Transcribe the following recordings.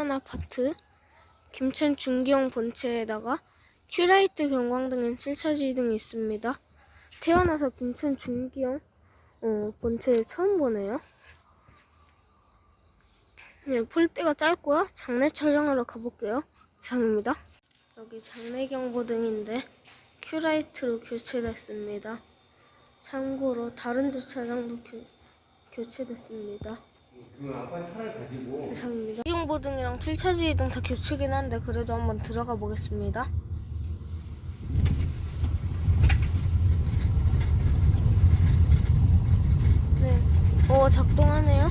일산 아파트 김천 중기형 본체에다가 큐라이트 경광등엔 7차주의 등이 있습니다. 태어나서 김천 중기형 어, 본체를 처음 보네요. 네, 폴대가 짧고요. 장내 촬영하러 가볼게요. 이상입니다. 여기 장내 경보등인데 큐라이트로 교체됐습니다. 참고로 다른 주차장도 교, 교체됐습니다. 이상입니다. 경보등이랑 7차 주의등 다 교체긴 한데 그래도 한번 들어가 보겠습니다. 네, 어 작동하네요.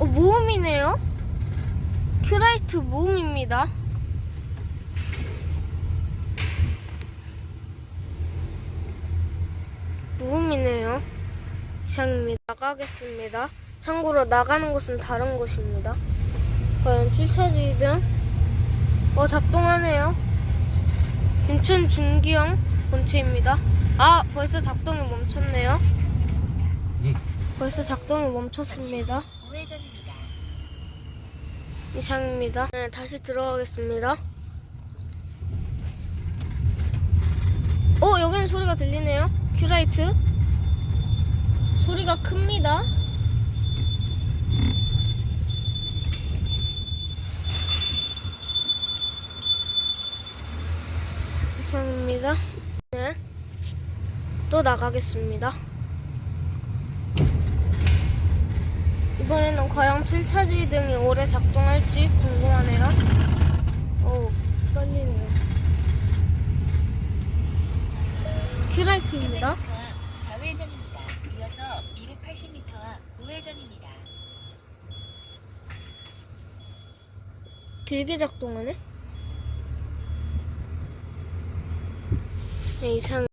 어 모음이네요. 큐라이트 모음입니다. 모음이네요. 이상입니다. 나가겠습니다. 참고로 나가는 곳은 다른 곳입니다. 과연 7차주의 등? 어, 작동하네요. 김천 중기형 본체입니다. 아, 벌써 작동이 멈췄네요. 벌써 작동이 멈췄습니다. 이상입니다. 네, 다시 들어가겠습니다. 어, 여기는 소리가 들리네요. 큐라이트. 소리가 큽니다. 이상입니다. 네. 또 나가겠습니다. 이번에는 과연 7차주의 등이 오래 작동할지 궁금하네요. 어우, 떨리네요. 큐라이트입니다. 300m 좌회전입니다. 이어서 280m 우회전입니다. 길게 작동하네? 네, 이상.